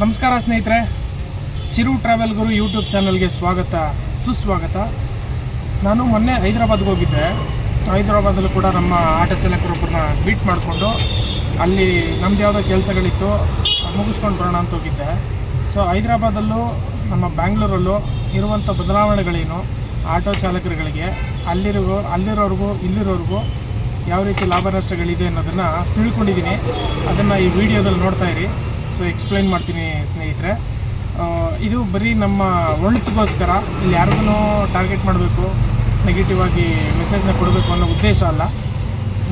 ನಮಸ್ಕಾರ ಸ್ನೇಹಿತರೆ. ಚಿರು ಟ್ರಾವೆಲ್ ಗುರು ಯೂಟ್ಯೂಬ್ ಚಾನಲ್ಗೆ ಸ್ವಾಗತ, ಸುಸ್ವಾಗತ. ನಾನು ಮೊನ್ನೆ ಹೈದರಾಬಾದ್ಗೆ ಹೋಗಿದ್ದೆ. ಹೈದರಾಬಾದಲ್ಲೂ ಕೂಡ ನಮ್ಮ ಆಟೋ ಚಾಲಕರೊಬ್ಬರನ್ನ ಮೀಟ್ ಮಾಡಿಕೊಂಡು ಅಲ್ಲಿ ನಮ್ದು ಯಾವುದೋ ಕೆಲಸಗಳಿತ್ತು ಮುಗಿಸ್ಕೊಂಡು ಬರೋಣ ಅಂತ ಹೋಗಿದ್ದೆ. ಸೊ ಹೈದರಾಬಾದಲ್ಲೂ ನಮ್ಮ ಬ್ಯಾಂಗ್ಳೂರಲ್ಲೂ ಇರುವಂಥ ಬದಲಾವಣೆಗಳೇನು? ಆಟೋ ಚಾಲಕರುಗಳಿಗೆ ಅಲ್ಲಿರೋ ಅಲ್ಲಿರೋರ್ಗೂ, ಇಲ್ಲಿರೋರ್ಗೂ ಯಾವ ರೀತಿ ಲಾಭ ನಷ್ಟಗಳಿದೆ ಅನ್ನೋದನ್ನು ತಿಳ್ಕೊಂಡಿದ್ದೀನಿ. ಅದನ್ನು ಈ ವಿಡಿಯೋದಲ್ಲಿ ನೋಡ್ತಾ ಸೊ ಎಕ್ಸ್ಪ್ಲೈನ್ ಮಾಡ್ತೀನಿ ಸ್ನೇಹಿತರೆ. ಇದು ಬರೀ ನಮ್ಮ ಒಳಿತಿಗೋಸ್ಕರ ಇಲ್ಲಿ ಯಾರಿಗೂ ಟಾರ್ಗೆಟ್ ಮಾಡಬೇಕು ನೆಗೆಟಿವ್ ಆಗಿ ಮೆಸೇಜ್ನ ಕೊಡಬೇಕು ಅನ್ನೋ ಉದ್ದೇಶ ಅಲ್ಲ.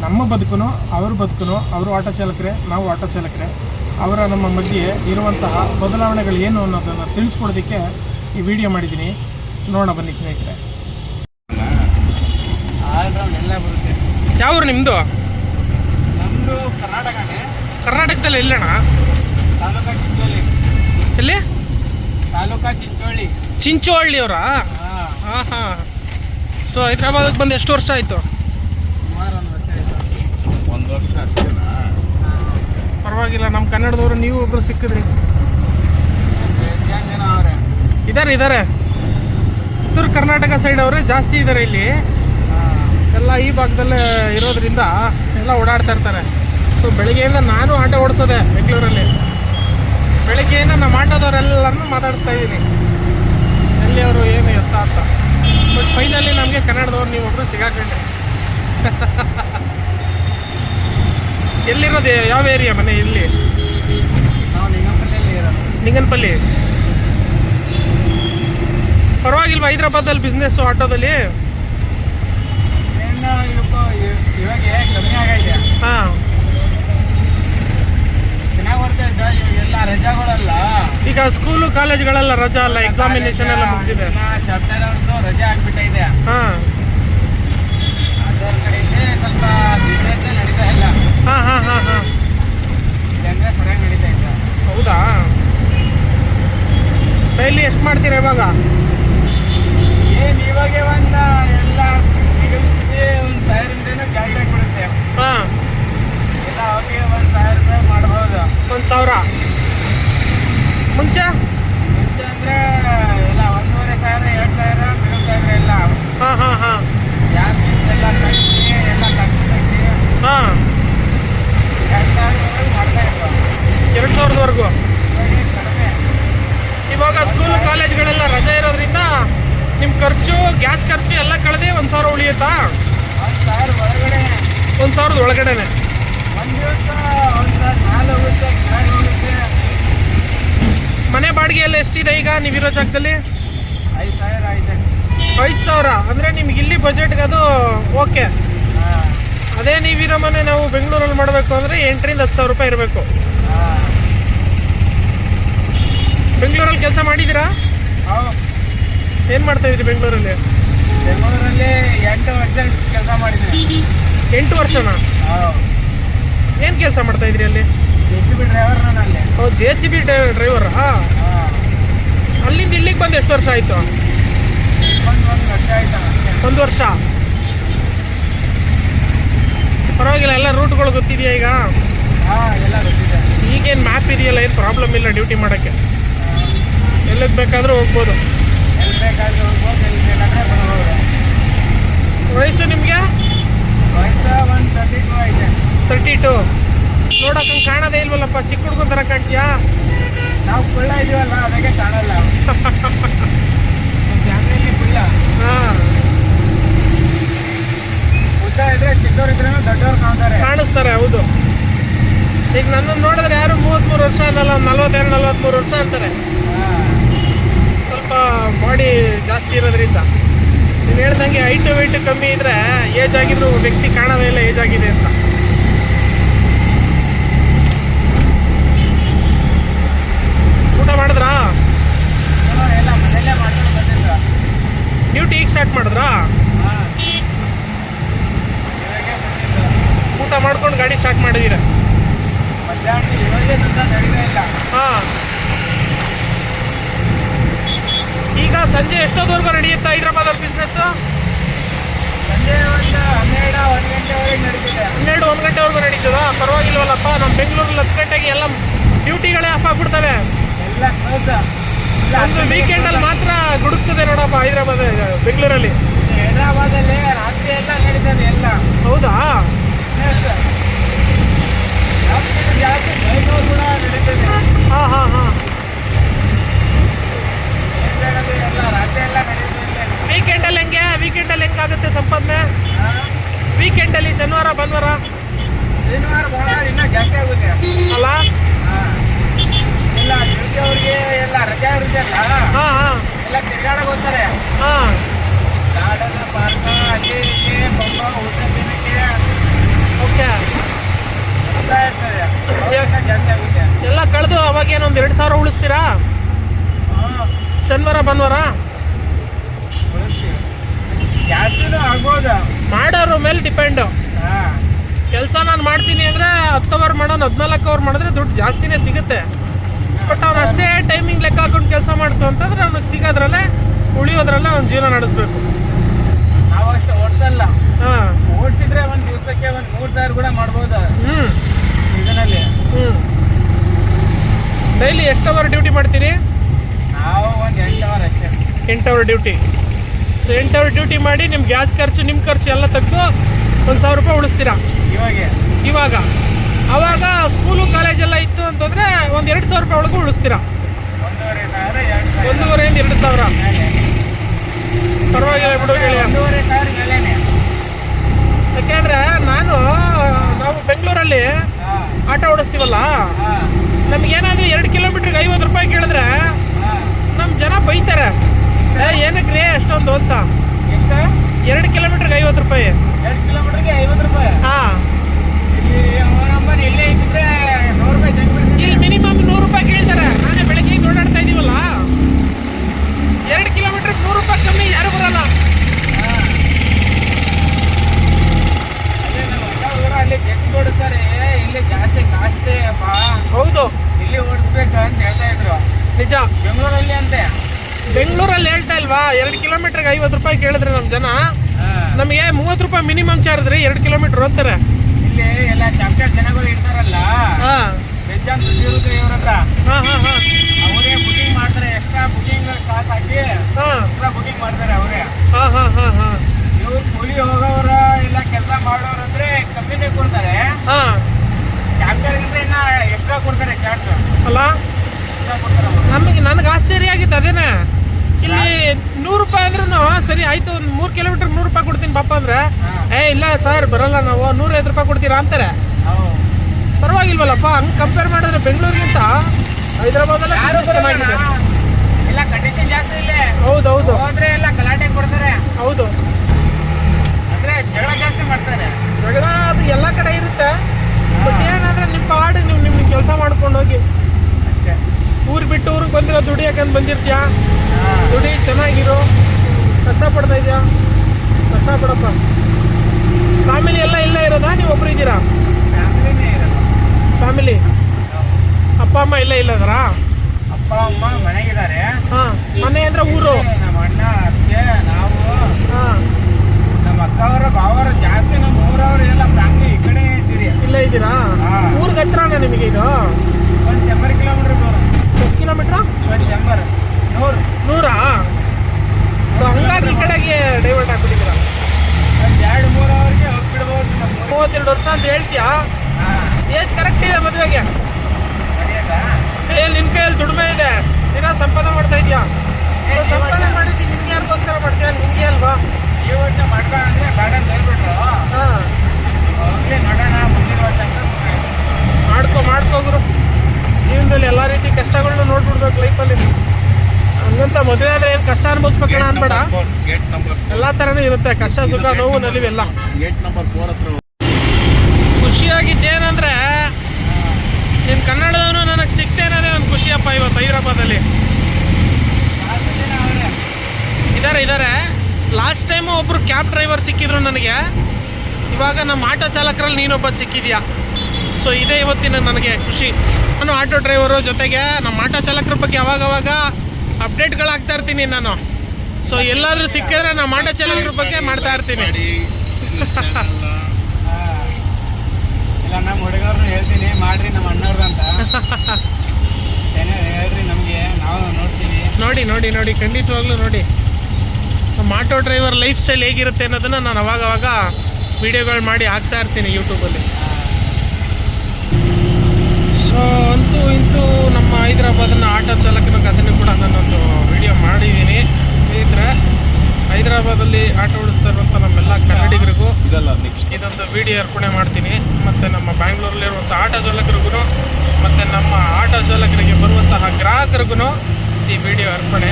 ನಮ್ಮ ಬದುಕು ಅವ್ರ ಬದುಕು ಅವರು ಆಟೋ ಚಾಲಕರೇ ನಾವು ಆಟೋ ಚಾಲಕರೇ ಅವರ ನಮ್ಮ ಮಧ್ಯೆ ಇರುವಂತಹ ಬದಲಾವಣೆಗಳು ಏನು ಅನ್ನೋದನ್ನು ತಿಳಿಸ್ಕೊಡೋದಕ್ಕೆ ಈ ವಿಡಿಯೋ ಮಾಡಿದ್ದೀನಿ. ನೋಡೋಣ ಬನ್ನಿ ಸ್ನೇಹಿತರೆ. ಎಲ್ಲ ಬರುತ್ತೆ ಯಾವ ನಿಮ್ಮದು ನಮ್ಮದು ಕರ್ನಾಟಕನೇ. ಕರ್ನಾಟಕದಲ್ಲಿ ಎಲ್ಲಣ್ಣ ತಾಲೂಕಾ ಚಿಂಚೋಳಿ. ಎಲ್ಲಿ? ತಾಲೂಕಾ ಚಿಂಚೋಳಿ. ಹಾ ಹಾಂ. ಹಾಂ ಹಾಂ. ಸೊ ಹೈದ್ರಾಬಾದಕ್ಕೆ ಬಂದು ಎಷ್ಟು ವರ್ಷ ಆಯಿತು? ಸುಮಾರು ಒಂದು ವರ್ಷ ಆಯ್ತು. ಒಂದು ವರ್ಷ ಅಷ್ಟೇನಾ? ಪರವಾಗಿಲ್ಲ ನಮ್ಮ ಕನ್ನಡದವರು ನೀವು ಒಬ್ರು ಸಿಕ್ಕಿದ್ರಿ. ಅವ್ರೆ. ಇದ್ದಾರೆ ಇದ್ದಾರೆ ಉತ್ತರ ಕರ್ನಾಟಕ ಸೈಡ್ ಅವರೇ ಜಾಸ್ತಿ ಇದ್ದಾರೆ ಇಲ್ಲಿ. ಎಲ್ಲ ಈ ಭಾಗದಲ್ಲೇ ಇರೋದ್ರಿಂದ ಎಲ್ಲ ಓಡಾಡ್ತಾ ಇರ್ತಾರೆ. ಸೊ ಬೆಳಿಗ್ಗೆಯಿಂದ ನಾನು ಆಟೋ ಓಡಿಸೋದೆ ಬೆಂಗಳೂರಲ್ಲಿ ಬೆಳಿಗ್ಗೆಯಿಂದ ನಮ್ಮ ಆಟೋದವರೆಲ್ಲರನ್ನೂ ಮಾತಾಡ್ತಾ ಇದ್ದೀನಿ. ಎಲ್ಲಿ ಅವರು ಏನು ಎತ್ತ ಅಂತ. ಬಟ್ ಫೈನಲಿ ನಮಗೆ ಕನ್ನಡದವ್ರು ನೀವು ಒಬ್ಬರು ಸಿಗಾಕೊಂಡ್ರಿ. ಎಲ್ಲಿರೋದು ಯಾವ ಏರಿಯಾ ಮನೆ ಇಲ್ಲಿ? ನಿಂಗನಪಲ್ಲಿ ಪರವಾಗಿಲ್ವಾ ಹೈದ್ರಾಬಾದಲ್ಲಿ ಬಿಸ್ನೆಸ್ಸು ಆಟೋದಲ್ಲಿ? ಇವಾಗ ಕಮ್ಮಿ ಆಗೈತೆ ಹಾಂ ಚೆನ್ನಾಗಿ ಬರ್ತಾ ಇದ್ದ ಇವಾಗೆಲ್ಲ ರಜಾಗಳೆಲ್ಲ ಈಗ ಸ್ಕೂಲು ಕಾಲೇಜ್ಗಳೆಲ್ಲ ರಜಾ ಅಲ್ಲ ಎಕ್ಸಾಮಿನೇಷನ್ ಎಲ್ಲ ಮುಗಿದಿದೆ. ಶಬ್ದದವ್ರದ್ದು ರಜೆ ಆಗ್ಬಿಟ್ಟೈತೆ. ಹಾಂ. ಅದರ ಕಡೆಗೆ ಸ್ವಲ್ಪ ಬಿಸ್ನೆಸ್ ನಡೀತಾ ಇಲ್ಲ. ಹಾಂ ಹಾಂ ಹಾಂ ಹಾಂ. ಹೆಂಗೆ ಸರಿಯಾಗಿ ನಡೀತಾ ಇಲ್ಲ. ಹೌದಾ? ಡೈಲಿ ಎಷ್ಟು ಮಾಡ್ತೀರಾ ಇವಾಗ ಏನ್ ಇವಾಗ ಒಂದ ಎಲ್ಲ ನಿಗಮಿಸಿ ಒಂದ್ ಸಾವಿರದಿಂದನೂ ಜಾಸ್ತಿ ಆಗ್ಬಿಡುತ್ತೆ ಹಾಂ ಎಲ್ಲ ಅವಾಗೆ ಒಂದ್ ಸಾವಿರ ರೂಪಾಯಿ ಮಾಡ್ಬೋದು ಒಂದು ಸಾವಿರ ಮುಂಚೆ ಮುಂಚೆ ಅಂದ್ರೆ ಎಲ್ಲ ಒಂದೂವರೆ ಸಾವಿರ ಎರಡ್ ಸಾವಿರ ಮಿಡಲ್ ಸಾವಿರ ಎಲ್ಲ ಹಾಂ ಹಾಂ ಹಾಂ ಗ್ಯಾಸ್ ಎಲ್ಲ ಕಟ್ಟಿ ಎಲ್ಲ ಕಟ್ಟಿ ಕಟ್ಟಿ ಹಾಂ ಎರಡ್ ಸಾವಿರವರೆಗೂ ಮಾಡ್ತಾ ಇದ್ರು ಎರಡು ಸಾವಿರದವರೆಗೂ ಇವಾಗ ಕಡಿಮೆ ಇವಾಗ ಸ್ಕೂಲ್ ಕಾಲೇಜ್ಗಳೆಲ್ಲ ರಜೆ ಇರೋದ್ರಿಂದ ನಿಮ್ಮ ಖರ್ಚು ಗ್ಯಾಸ್ ಖರ್ಚು ಎಲ್ಲ ಕಳೆದೇ ಒಂದು ಸಾವಿರ ಉಳಿಯುತ್ತಾ? ಒಂದ್ ಸಾವಿರದ ಒಳಗಡೆನೆ. ಮನೆ ಬಾಡಿಗೆ ಎಲ್ಲ ಎಷ್ಟಿದೆ ಈಗ ನೀವಿರೋ ಜಾಗದಲ್ಲಿ? ಐದು ಸಾವಿರ. ಅಂದರೆ ನಿಮ್ಗೆ ಇಲ್ಲಿ ಬಜೆಟ್ಗೆ ಅದು ಓಕೆ ಅದೇ ನೀವಿರೋ ಮನೆ ನಾವು ಬೆಂಗಳೂರಲ್ಲಿ ಮಾಡಬೇಕು ಅಂದರೆ ಎಂಟರಿಂದ ಹತ್ತು ಸಾವಿರ ರೂಪಾಯಿ ಇರಬೇಕು. ಬೆಂಗಳೂರಲ್ಲಿ ಕೆಲಸ ಮಾಡಿದ್ದೀರಾ? ಏನು ಮಾಡ್ತಾ ಇದ್ರಿ ಬೆಂಗಳೂರಲ್ಲಿ? ಬೆಂಗಳೂರಲ್ಲಿ ಎಂಟು ವರ್ಷ ಕೆಲಸ ಮಾಡಿದ್ದೀನಿ. ಎಂಟು ವರ್ಷನಾ? ಏನು ಕೆಲಸ ಮಾಡ್ತಾ ಇದ್ರಿ ಅಲ್ಲಿ? ಜೆ ಸಿ ಬಿ ಡ್ರೈವರ್ ನಾನು ಅಲ್ಲಿ. ಓ ಜೆ ಸಿ ಬಿ ಡ್ರೈವರ್? ಹಾಂ. ಅಲ್ಲಿಂದ ಇಲ್ಲಿಗೆ ಬಂದು ಎಷ್ಟು ವರ್ಷ ಆಯಿತು? ಒಂದು ಒಂದು ವರ್ಷ ಆಯ್ತು ಒಂದು ವರ್ಷ? ಪರವಾಗಿಲ್ಲ ಎಲ್ಲ ರೂಟ್ಗಳು ಗೊತ್ತಿದೆಯಾ ಈಗ? ಹಾಂ ಎಲ್ಲ ಗೊತ್ತಿದೆ. ಈಗೇನು ಮ್ಯಾಪ್ ಇದೆಯಲ್ಲ ಏನು ಪ್ರಾಬ್ಲಮ್ ಇಲ್ಲ ಡ್ಯೂಟಿ ಮಾಡೋಕ್ಕೆ? ಎಲ್ಲಿಗೆ ಬೇಕಾದರೂ ಹೋಗ್ಬೋದು. ಬೇಕಾದ್ರೆ ವಯಸ್ಸು ನಿಮಗೆ? ಒಂದು ತರ್ಟಿ ಟು ಐತೆ. ತರ್ಟಿ ಟು ನೋಡಕ್ಕೆ ಕಾಣೋದೇ ಇಲ್ವಲ್ಲಪ್ಪ ಚಿಕ್ಕ ಹುಡುಗನ ಥರ ಕಾಣ್ತೀಯಾ? ನಾವು ಕುಳ್ಳ ಇದೀವಲ್ಲ ಅದಕ್ಕೆ ಕಾಣಲ್ಲ. ಫ್ಯಾಮಿಲಿ ಕುಳ್ಳ. ಹಾಂ. ಉದ್ದ ಇದ್ರೆ ಚಿಕ್ಕವ್ರು ಇದ್ರೆ ದೊಡ್ಡವ್ರು ಕಾಣ್ತಾರೆ. ಕಾಣಿಸ್ತಾರೆ ಹೌದು. ಈಗ ನನ್ನನ್ನು ನೋಡಿದ್ರೆ ಯಾರು ಮೂವತ್ತ್ಮೂರು ವರ್ಷ ಅನ್ನಲ್ಲ ಒಂದು ನಲ್ವತ್ತೆರಡು ನಲ್ವತ್ತ್ಮೂರು ವರ್ಷ ಅಂತಾರೆ. ಹಾಂ. ಸ್ವಲ್ಪ ಬಾಡಿ ಜಾಸ್ತಿ ಇರೋದ್ರಿಂದ. ನೀವು ಹೇಳ್ದಂಗೆ ಹೈಟು ವೈಟು ಕಮ್ಮಿ ಇದ್ರೆ ಏಜ್ ಆಗಿದ್ರು ವ್ಯಕ್ತಿ ಕಾಣೋದೇ ಇಲ್ಲ ಏಜ್ ಆಗಿದೆ ಅಂತ. ಊಟ ಮಾಡಿದ್ರಾ? ಡ್ಯೂಟಿ ಈಗ ಸ್ಟಾರ್ಟ್ ಮಾಡಿದ್ರಾ? ಹಾಂ ಊಟ ಮಾಡ್ಕೊಂಡು ಗಾಡಿ ಸ್ಟಾರ್ಟ್ ಮಾಡಿದೀರ? ಹಾಂ. ಈಗ ಸಂಜೆ ಎಷ್ಟೊತ್ತವರೆಗೂ ನಡೆಯುತ್ತಾ ಹೈದ್ರಾಬಾದ್ ಅವ್ರ ಬಿಸ್ನೆಸ್ ಸಂಜೆ ಒಂದು ಹನ್ನೆರಡು ಒಂದು ಗಂಟೆವರೆಗೆ ನಡೀತದೆ. ಹನ್ನೆರಡು ಒಂದು ಗಂಟೆವರೆಗೂ ನಡೀತದ ಪರವಾಗಿಲ್ವಲ್ಲಪ್ಪ ನಮ್ಮ ಬೆಂಗಳೂರಲ್ಲಿ ಹತ್ತು ಗಂಟೆಗೆ ಎಲ್ಲ ಡ್ಯೂಟಿಗಳೇ ಆಫ್ ಆಗ್ಬಿಡ್ತವೆ. ಎಲ್ಲ ಕ್ಲೋಸ್ ಒಂದು ವೀಕೆಂಡ್ ಅಲ್ಲಿ ಮಾತ್ರ ಗುಡುಕ್ತದೆ ನೋಡಪ್ಪ ಹೈದ್ರಾಬಾದ್ ಬೆಂಗಳೂರಲ್ಲಿ. ಹೈದ್ರಾಬಾದಲ್ಲಿ ರಾತ್ರಿ ಎಲ್ಲ ನಡೀತದೆ ಎಲ್ಲ. ಹೌದಾ? ಜಾಸ್ತಿ ಕೂಡ ನಡೀತದೆ. ಹಾಂ ಹಾ ಹಾ. ವೀಕೆಂಡಲ್ಲಿ ಹೆಂಗೆ? ವೀಕೆಂಡ್ ಅಲ್ಲಿ ಹೆಂಗಾಗುತ್ತೆ ಸಂಪಾದನೆ ವೀಕೆಂಡ್ ಅಲ್ಲಿ ಶನಿವಾರ ಭಾನುವಾರ? ಶನಿವಾರ ಭಾನುವಾರ ಇನ್ನೂ ಜಾಸ್ತಿ ಆಗುತ್ತೆ. ಅಲ್ಲ. ಇಲ್ಲ ಡ್ಯೂಟಿ ಅವ್ರಿಗೆ ಎಲ್ಲ ರಜೆ ಇರುತ್ತೆ ಅಲ್ಲ ಹಾ ಹಾ. ಎಲ್ಲ ತಿರ್ಗಾಡಕ್ಕೆ ಹೋಗ್ತಾರೆ. ಹಾ. ಗಾರ್ಡನ್ ಪಾರ್ಕ್ ಅಲ್ಲಿ ಇಲ್ಲಿ ಬೊಮ್ಮ ಊಟ ತಿನ್ನಕ್ಕೆ. ಓಕೆ. ಜಾಸ್ತಿ ಆಗುತ್ತೆ. ಎಲ್ಲ ಕಳೆದು ಅವಾಗ ಏನೊಂದು ಎರಡು ಸಾವಿರ ಉಳಿಸ್ತೀರಾ. ಶನಿವಾರ ಭಾನುವಾರ? ಮಾಡೋರು ಮೇಲೆ ಡಿಪೆಂಡ್ ಕೆಲಸ ನಾನು ಮಾಡ್ತೀನಿ ಅಂದರೆ ಹತ್ತು ಅವರ್ ಮಾಡೋನು ಹದಿನಾಲ್ಕು ಅವರ್ ಮಾಡಿದ್ರೆ ದುಡ್ಡು ಜಾಸ್ತಿನೇ ಸಿಗುತ್ತೆ. ಬಟ್ ಅವ್ರು ಅಷ್ಟೇ ಟೈಮಿಂಗ್ ಲೆಕ್ಕ ಹಾಕೊಂಡು ಕೆಲಸ ಮಾಡ್ತು ಅಂತಂದ್ರೆ ಅವ್ನಿಗೆ ಸಿಗೋದ್ರಲ್ಲೇ ಉಳಿಯೋದ್ರಲ್ಲೇ ಅವ್ನ ಜೀವನ ನಡೆಸ್ಬೇಕು. ನಾವು ಅಷ್ಟೇ ಓಡಿಸಲ್ಲ. ಹಾಂ. ಓಡಿಸಿದ್ರೆ ಒಂದು ದಿವಸಕ್ಕೆ ಒಂದು ಮೂರು ಸಾವಿರ ಕೂಡ ಮಾಡ್ಬೋದು? ಹ್ಞೂ ಇದರಲ್ಲಿ. ಹ್ಞೂ ಡೈಲಿ ಎಷ್ಟು ಅವರ್ ಡ್ಯೂಟಿ ಮಾಡ್ತೀರಿ? ನಾವು ಒಂದು ಎಂಟು ಅವರ್ ಅಷ್ಟೇ ಎಂಟು ಅವರ್ ಡ್ಯೂಟಿ ಸೊ ಎಂಟು ಅವರ್ ಡ್ಯೂಟಿ ಮಾಡಿ ನಿಮ್ಮ ಗ್ಯಾಸ್ ಖರ್ಚು ನಿಮ್ಮ ಖರ್ಚು ಎಲ್ಲ ತೆಗೆದು ಒಂದು ಸಾವಿರ ರೂಪಾಯಿ ಉಳಿಸ್ತೀರಾ? ಇವಾಗ. ಇವಾಗ. ಆವಾಗ ಸ್ಕೂಲು ಕಾಲೇಜೆಲ್ಲ ಇತ್ತು ಅಂತಂದರೆ ಒಂದು ಎರಡು ಸಾವಿರ ರೂಪಾಯಿ ಒಳಗೂ ಉಳಿಸ್ತೀರಾ? ಒಂದೂವರೆಯಿಂದ ಎರಡು ಸಾವಿರ. ಪರವಾಗಿಲ್ಲ ಬಿಡು ಹೇಳಿ ಒಂದೂವರೆ ಸಾವಿರ ಮೇಲೇನೆ ಯಾಕೆಂದ್ರೆ ನಾನು ನಾವು ಬೆಂಗಳೂರಲ್ಲಿ ಆಟೋ ಓಡಿಸ್ತೀವಲ್ಲ? ನಮ್ಗೆ ನಮ್ಗೇನಾದ್ರೂ ಎರಡು ಕಿಲೋಮೀಟ್ರಿಗೆ ಐವತ್ತು ರೂಪಾಯಿ ಕೇಳಿದ್ರೆ ನಮ್ಮ ಜನ ಬೈತಾರೆ. ಏನಕ್ಕೆ ರೀ ಅಷ್ಟೊಂದು ಅಂತ? ಎಷ್ಟ? ಎರಡು ಕಿಲೋಮೀಟ್ರಿಗೆ ಐವತ್ತು ರೂಪಾಯಿ. ಎರಡು ಕಿಲೋಮೀಟರ್ಗೆ ಐವತ್ತು ರೂಪಾಯಿ? ಹಾಂ ಇಲ್ಲಿ ಅವರಮ್ಮನ ಇಲ್ಲೇ ಇದ್ದಿದ್ರೆ ನೂರು ರೂಪಾಯಿ ತಂದ್ಬಿಡ್ತೀನಿ ಇಲ್ಲಿ ಮಿನಿಮಮ್ ನೂರು ರೂಪಾಯಿ ಕೇಳ್ತಾರೆ ನಾನೇ ಬೆಳಗ್ಗೆ ಓಡಾಡ್ತಾ ಇದೀವಲ್ಲ ಎರಡು ಕಿಲೋಮೀಟ್ರಿಗೆ ನೂರು ರೂಪಾಯಿ ಕಮ್ಮಿ ಯಾರು ಬರಲ್ಲ ಅಲ್ಲೇ ನಮ್ಮ ಅಕ್ಕ ಕೂಡ ಅಲ್ಲಿ ಜೆಸಿ ಓಡಿಸ್ತಾರೆ ಇಲ್ಲಿ ಜಾಸ್ತಿ ಕಾಸ್ಟ್ಲಿ ಅಪ್ಪ ಹೌದು ಇಲ್ಲಿ ಓಡಿಸ್ಬೇಕು ಅಂತ ಹೇಳ್ತಾ ಇದ್ರು ನಿಜ ಬೆಂಗಳೂರಲ್ಲಿ ಅಂತೆ ಬೆಂಗಳೂರಲ್ಲಿ ಹೇಳ್ತಾ ಇಲ್ವಾ ಎರಡು ಕಿಲೋಮೀಟ್ರಿಗೆ ಐವತ್ತು ರೂಪಾಯಿ ಕೇಳಿದ್ರೆ ನಮ್ಮ ಜನ ನಮಗೆ ಮೂವತ್ತು ರೂಪಾಯಿ ಮಿನಿಮಮ್ ಚಾರ್ಜ್ ರೀ ಎರಡು ಕಿಲೋಮೀಟ್ರ್ ಹೋಗ್ತಾರೆ. ಇಲ್ಲಿ ಎಲ್ಲ ಚಾಪ್ಟರ್ ಜನಗಳು ಇರ್ತಾರಲ್ಲ? ವೆಜ್ ಅಂತ ಇರುತ್ತೆ ಇವ್ರ ಹತ್ರ. ಅವರೇ ಬುಕಿಂಗ್ ಮಾಡ್ತಾರೆ ಎಕ್ಸ್ಟ್ರಾ ಬುಕಿಂಗ್ ಕಾಸು ಹಾಕಿ ಎಕ್ಸ್ಟ್ರಾ ಬುಕಿಂಗ್ ಮಾಡ್ತಾರೆ ಅವರೇ. ಇವ್ರು ಕೂಲಿ ಹೋಗೋರ ಇಲ್ಲ ಕೆಲಸ ಮಾಡೋರು ಅಂದ್ರೆ ಕಮ್ಮಿನೇ ಕೊಡ್ತಾರೆ. ಹಾಂ. ಚಾಪ್ಟರ್ ಇದ್ರೆ ಇನ್ನ ಎಕ್ಸ್ಟ್ರಾ ಕೊಡ್ತಾರೆ ಚಾರ್ಜ್ ಅಲ್ಲ? ನಮಗೆ ನನಗೆ ಆಶ್ಚರ್ಯ ಆಗಿತ್ತು ಅದೇನೆ. ಇಲ್ಲಿ ನೂರು ರೂಪಾಯಿ ಅಂದ್ರೆ ನಾವು ಸರಿ ಆಯ್ತು ಒಂದು ಮೂರು ಕಿಲೋಮೀಟರ್ ನೂರು ರೂಪಾಯಿ ಕೊಡ್ತೀನಿ ಪಾಪ ಅಂದ್ರೆ. ಏ ಇಲ್ಲ ಸರ್ ಬರಲ್ಲ ನಾವು ನೂರೈವತ್ತು ರೂಪಾಯಿ ಕೊಡ್ತೀರಾ? ಅಂತಾರೆ. ಪರವಾಗಿಲ್ವಲ್ಲಪ್ಪ ಹಂಗೆ ಕಂಪೇರ್ ಮಾಡಿದ್ರೆ ಬೆಂಗಳೂರಿಗಿಂತ ಹೈದರಾಬಾದ್ ಯಾರು. ಎಲ್ಲ ಕಂಡೀಷನ್ ಜಾಸ್ತಿ ಇಲ್ಲೇ. ಹೌದು ಹೌದು ಹೋದ್ರೆ ಎಲ್ಲ ಗಲಾಟೆ ಕೊಡ್ತಾರೆ. ಹೌದು. ಅಂದ್ರೆ ಜಗಳ ಜಾಸ್ತಿ ಮಾಡ್ತಾರೆ ಜಗಳ ಅದು ಎಲ್ಲ ಕಡೆ ಇರುತ್ತೆ ಬಟ್ ಏನಂದ್ರೆ ನಿಮ್ಮ ಪಾಡು ನೀವು ನಿಮ್ಮ ಕೆಲಸ ಮಾಡ್ಕೊಂಡು ಹೋಗಿ ಅಷ್ಟೇ ಊರು ಬಿಟ್ಟು ಊರಿಗೆ ಬಂದಿರೋ ದುಡಿಯೋಕಂತ ಬಂದಿರ್ತೀಯಾ. ದುಡಿ ಚೆನ್ನಾಗಿರು. ಕಷ್ಟಪಡ್ತಾ ಇದೆಯಾ? ಕಷ್ಟಪಡಪ್ಪ ಫ್ಯಾಮಿಲಿ ಎಲ್ಲ ಇಲ್ಲೇ ಇರೋದಾ? ನೀವು ಒಬ್ರು ಇದ್ದೀರಾ ಫ್ಯಾಮಿಲಿ ಅಪ್ಪ ಅಮ್ಮ ಇಲ್ಲೇ ಇಲ್ಲದಾರಾ? ಅಪ್ಪ ಅಮ್ಮ ಮನೆಗಿದ್ದಾರೆ. ಹಾಂ ಮನೆ ಅಂದ್ರೆ ಊರು? ನಮ್ಮ ಅಣ್ಣ ಅತ್ತೆ ನಾವು ಹಾಂ. ನಮ್ಮ ಅಕ್ಕವರ ಭಾವರ ಜಾಸ್ತಿ ನಮ್ಮ ಊರವ್ರು ಎಲ್ಲ ಫ್ಯಾಮಿಲಿ ಈ ಕಡೆ ಇದ್ದೀರಿ. ಇಲ್ಲೇ ಇದ್ದೀರಾ? ಊರಿಗೆ ಹತ್ರನೇ ನಿಮಗೆ ಇದು? ಒಂದು ಶಂಬರ್ ಕಿಲೋಮೀಟರ್ ಕಿಲೋಮೀಟ್ರಾ? ನೂರ. ನೂರು? ಸೊ ಹಂಗಾಗಿ ಈ ಕಡೆಗೆ ಡೈವರ್ಟ್ ಹಾಕ್ಬಿಟ್ಟಿದ್ದೀರಾ ಎರಡು ಮೂರು ಅವರ್ಗೆ ಹೋಗ್ಬಿಡ್ಬೋದು. ಮೂವತ್ತೆರಡು ವರ್ಷ ಅಂತ ಹೇಳ್ತೀಯಾ? ಏಜ್ ಕರೆಕ್ಟ್ ಇದೆ ಮದುವೆಗೆ. ಏ ನಿನ್ ನಿನ್ನ ಕೈಯಲ್ಲಿ ದುಡ್ಮೆ ಇದೆ. ದಿನ ಸಂಪಾದನೆ ಮಾಡ್ತಾ ಇದೆಯಾ ಸಂಪಾದನೆ ಮಾಡಿದ್ದೀನಿ ಮಾಡಿದ್ದು ನಿನ್ಗೆ ಯಾರಿಗೋಸ್ಕರ ಮಾಡ್ತೀಯ? ನಿಮಗೆ ಅಲ್ವಾ? ಈ ವರ್ಷ ಮಾಡ್ಕೊಂಡ್ರೆ ಬೇಡ ಅಂತ ಹೇಳ್ಬಿಟ್ರು. ಹಾಂ. ನೋಡೋಣ ಮುಂದಿನ ವರ್ಷ ಮಾಡ್ಕೊ ಮಾಡ್ಕೊ ಗುರು. ಜೀವನದಲ್ಲಿ ಎಲ್ಲ ರೀತಿ ಕಷ್ಟಗಳನ್ನ ನೋಡ್ಬಿಡ್ಬೇಕು ಲೈಫಲ್ಲಿ ಹಂಗಂತ ಮದುವೆ ಆದರೆ ಏನು ಕಷ್ಟ ಅನುಭವಿಸ್ಬೇಕಣ ಅನ್ಬೇಡ. ಎಲ್ಲಾ ತರನು ಥರನೂ ಇರುತ್ತೆ ಕಷ್ಟ ಸುಖ ನೋವು ನಲಿವೆಲ್ಲ. ಗೇಟ್ ನಂಬರ್ ಫೋರ್ ಹತ್ರ ಖುಷಿಯಾಗಿದ್ದೇನೆಂದ್ರೆ ನೀನು ಕನ್ನಡದವನು ನನಗೆ ಸಿಗ್ತೇನೆ ಒಂದು ಖುಷಿಯಪ್ಪ ಇವತ್ತು ಹೈದರಾಬಾದಲ್ಲಿ. ಇದ್ದಾರೆ ಇದ್ದಾರೆ ಲಾಸ್ಟ್ ಟೈಮು ಒಬ್ರು ಕ್ಯಾಬ್ ಡ್ರೈವರ್ ಸಿಕ್ಕಿದ್ರು ನನಗೆ. ಇವಾಗ ನಮ್ಮ ಆಟೋ ಚಾಲಕರಲ್ಲಿ ನೀನೊಬ್ಬ ಸಿಕ್ಕಿದ್ಯಾ? ಸೊ ಇದೇ ಇವತ್ತಿನ ನನಗೆ ಖುಷಿ. ನಾನು ಆಟೋ ಡ್ರೈವರು ಜೊತೆಗೆ ನಮ್ಮ ಆಟೋ ಚಾಲಕರ ಬಗ್ಗೆ ಅವಾಗವಾಗ ಅಪ್ಡೇಟ್ಗಳಾಗ್ತಾ ಇರ್ತೀನಿ ನಾನು. ಸೊ ಎಲ್ಲಾದರೂ ಸಿಕ್ಕಿದ್ರೆ ನಮ್ಮ ಆಟೋ ಚಾಲಕರ ಬಗ್ಗೆ ಮಾಡ್ತಾ ಇರ್ತೀನಿ. ಇಲ್ಲ ನಮ್ಮ ಹುಡುಗರನ್ನ ಹೇಳ್ತೀನಿ ಮಾಡ್ರಿ ನಮ್ಮ ಅಣ್ಣವ್ರದ್ದು ಅಂತ. ನಮಗೆ ನಾವು ನೋಡ್ತೀವಿ ನೋಡಿ ನೋಡಿ ನೋಡಿ ಖಂಡಿತವಾಗ್ಲೂ ನೋಡಿ. ನಮ್ಮ ಆಟೋ ಡ್ರೈವರ್ ಲೈಫ್ ಸ್ಟೈಲ್ ಹೇಗಿರುತ್ತೆ ಅನ್ನೋದನ್ನು ನಾನು ಅವಾಗ ಅವಾಗ ವಿಡಿಯೋಗಳು ಮಾಡಿ ಹಾಕ್ತಾ ಇರ್ತೀನಿ ಯೂಟ್ಯೂಬಲ್ಲಿ ಸೊ ಅಂತೂ ಇಂತೂ ನಮ್ಮ ಹೈದ್ರಾಬಾದ್ನ ಆಟೋ ಚಾಲಕನ ಕಥೆನೂ ಕೂಡ ನಾನೊಂದು ವಿಡಿಯೋ ಮಾಡಿದ್ದೀನಿ. ಸ್ನೇಹಿತರೆ ಹೈದರಾಬಾದಲ್ಲಿ ಆಟೋ ಓಡಿಸ್ತಾ ಇರುವಂಥ ನಮ್ಮೆಲ್ಲ ಕನ್ನಡಿಗರಿಗೂ ಇದೆಲ್ಲ ನೆಕ್ಸ್ಟ್ ಇದೊಂದು ವಿಡಿಯೋ ಅರ್ಪಣೆ ಮಾಡ್ತೀನಿ. ಮತ್ತು ನಮ್ಮ ಬ್ಯಾಂಗ್ಳೂರಲ್ಲಿರುವಂಥ ಆಟೋ ಚಾಲಕರಿಗೂ ಮತ್ತು ನಮ್ಮ ಆಟೋ ಚಾಲಕರಿಗೆ ಬರುವಂತಹ ಗ್ರಾಹಕರಿಗೂ ಈ ವಿಡಿಯೋ ಅರ್ಪಣೆ.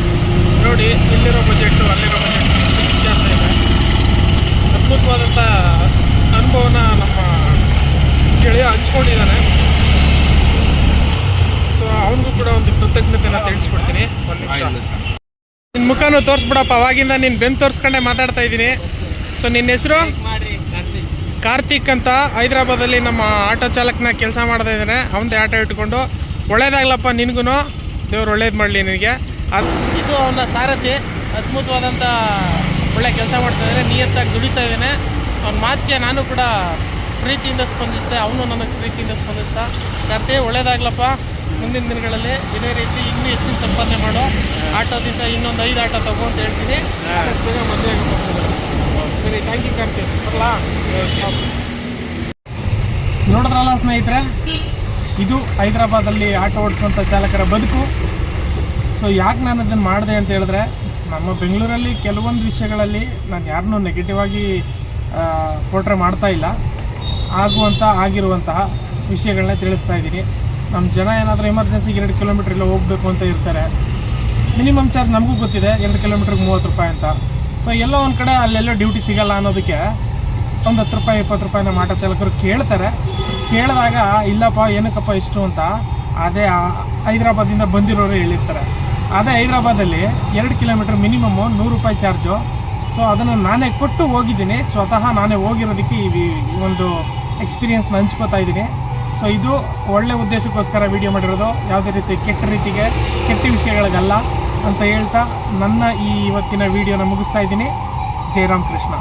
ನೋಡಿ ಇಲ್ಲಿರೋ ಬಜೆಟ್ಟು ಅಲ್ಲಿರೋ ಬಜೆಟ್ ವ್ಯತ್ಯಾಸ ಇದೆ. ಅದ್ಭುತವಾದಂಥ ಅನುಭವನ ನಮ್ಮ ಗೆಳೆಯ ಹಂಚ್ಕೊಂಡಿದ್ದಾನೆ. ಅವನಿಗೂ ಕೂಡ ಒಂದು ಕೃತಜ್ಞತೆನ ಒಂದು ನಿಮಿಷ. ನಿನ್ನ ಮುಖನೂ ತೋರಿಸ್ಬಿಡಪ್ಪ ಅವಾಗಿಂದ ನೀನು ಬೆನ್ ತೋರಿಸ್ಕೊಂಡೆ ಮಾತಾಡ್ತಾ ಇದ್ದೀನಿ. ಸೊ ನಿನ್ನ ಹೆಸರು? ಕಾರ್ತಿಕ್. ಕಾರ್ತಿಕ್ ಅಂತ ಹೈದರಾಬಾದಲ್ಲಿ ನಮ್ಮ ಆಟೋ ಚಾಲಕನ ಕೆಲಸ ಮಾಡ್ತಾ ಇದ್ದಾನೆ. ಅವನದೇ ಆಟೋ ಇಟ್ಕೊಂಡು. ಒಳ್ಳೇದಾಗ್ಲಪ್ಪ ನಿನಗೂ ದೇವ್ರು ಒಳ್ಳೇದು ಮಾಡಲಿ ನಿನಗೆ. ಅದು ಇದು ಅವನ ಸಾರಥಿ. ಅದ್ಭುತವಾದಂಥ ಒಳ್ಳೆ ಕೆಲಸ ಮಾಡ್ತಾ ಇದ್ದಾರೆ ನಿಯತ್ತಾಗಿ ದುಡಿತಾ ಇದ್ದಾನೆ ಅವನ ಮಾತಿಗೆ ನಾನು ಕೂಡ ಪ್ರೀತಿಯಿಂದ ಸ್ಪಂದಿಸ್ದೆ. ಅವನು ನನಗೆ ಪ್ರೀತಿಯಿಂದ ಸ್ಪಂದಿಸ್ತಾ ಕಾರ್ತಿ ಒಳ್ಳೇದಾಗ್ಲಪ್ಪ. ಮುಂದಿನ ದಿನಗಳಲ್ಲಿ ಇದೇ ರೀತಿ ಇನ್ನೂ ಹೆಚ್ಚಿನ ಸಂಪಾದನೆ ಮಾಡೋ ಆಟೋದಿಂದ ಇನ್ನೊಂದು ಐದು ಆಟೋ ತಗೋ ಅಂತ ಹೇಳ್ತೀನಿ. ಆದಷ್ಟು ಬೇಗ ಮದುವೆ ಸರಿ ಥ್ಯಾಂಕ್ ಯು ಕಾರ್ತಿಕ್. ಬರಲಾ? ನೋಡಿದ್ರಲ್ಲ ಸ್ನೇಹಿತರೆ ಇದು ಹೈದರಾಬಾದಲ್ಲಿ ಆಟೋ ಓಡಿಸುವಂಥ ಚಾಲಕರ ಬದುಕು. ಸೊ ಯಾಕೆ ನಾನು ಅದನ್ನು ಮಾಡಿದೆ ಅಂತ ಹೇಳಿದ್ರೆ ನಮ್ಮ ಬೆಂಗಳೂರಲ್ಲಿ ಕೆಲವೊಂದು ವಿಷಯಗಳಲ್ಲಿ ನಾನು ಯಾರನ್ನೂ ನೆಗೆಟಿವ್ ಆಗಿ ಪೋಟ್ರೆ ಮಾಡ್ತಾ ಇಲ್ಲ. ಆಗುವಂಥ ಆಗಿರುವಂತಹ ವಿಷಯಗಳನ್ನ ತಿಳಿಸ್ತಾ ಇದ್ದೀನಿ. ನಮ್ಮ ಜನ ಏನಾದರೂ ಎಮರ್ಜೆನ್ಸಿಗೆ ಎರಡು ಕಿಲೋಮೀಟ್ರ್ ಇಲ್ಲ ಹೋಗಬೇಕು ಅಂತ ಇರ್ತಾರೆ. ಮಿನಿಮಮ್ ಚಾರ್ಜ್ ನಮಗೂ ಗೊತ್ತಿದೆ, ಎರಡು ಕಿಲೋಮೀಟ್ರಿಗೆ ಮೂವತ್ತು ರೂಪಾಯಿ ಅಂತ. ಸೊ ಎಲ್ಲೋ ಒಂದು ಕಡೆ ಅಲ್ಲೆಲ್ಲೋ ಡ್ಯೂಟಿ ಸಿಗಲ್ಲ ಅನ್ನೋದಕ್ಕೆ ಒಂದು ಹತ್ತು ರೂಪಾಯಿ, ಇಪ್ಪತ್ತು ರೂಪಾಯಿನ ಮಾಟ ಚಾಲಕರು ಕೇಳ್ತಾರೆ. ಕೇಳಿದಾಗ, ಇಲ್ಲಪ್ಪ, ಏನಕ್ಕಪ್ಪ ಇಷ್ಟು ಅಂತ ಅದೇ ಹೈದ್ರಾಬಾದಿಂದ ಬಂದಿರೋರು ಹೇಳಿರ್ತಾರೆ. ಅದೇ ಹೈದ್ರಾಬಾದಲ್ಲಿ ಎರಡು ಕಿಲೋಮೀಟ್ರ್ ಮಿನಿಮಮ್ಮು ನೂರು ರೂಪಾಯಿ ಚಾರ್ಜು ಸೊ ಅದನ್ನು ನಾನೇ ಕೊಟ್ಟು ಹೋಗಿದ್ದೀನಿ. ಸ್ವತಃ ನಾನೇ ಹೋಗಿರೋದಕ್ಕೆ ಈ ಒಂದು ಎಕ್ಸ್ಪೀರಿಯನ್ಸ್ನ ಹಂಚ್ಕೋತಾ ಇದ್ದೀನಿ. ಸೊ ಇದು ಒಳ್ಳೆ ಉದ್ದೇಶಕ್ಕೋಸ್ಕರ ವಿಡಿಯೋ ಮಾಡಿರೋದು. ಯಾವುದೇ ರೀತಿ ಕೆಟ್ಟ ರೀತಿಗೆ, ಕೆಟ್ಟ ವಿಷಯಗಳಿಗಲ್ಲ ಅಂತ ಹೇಳ್ತಾ ನನ್ನ ಈ ಇವತ್ತಿನ ವಿಡಿಯೋನ ಮುಗಿಸ್ತಾ ಇದ್ದೀನಿ. ಜಯರಾಮ್ ಕೃಷ್ಣ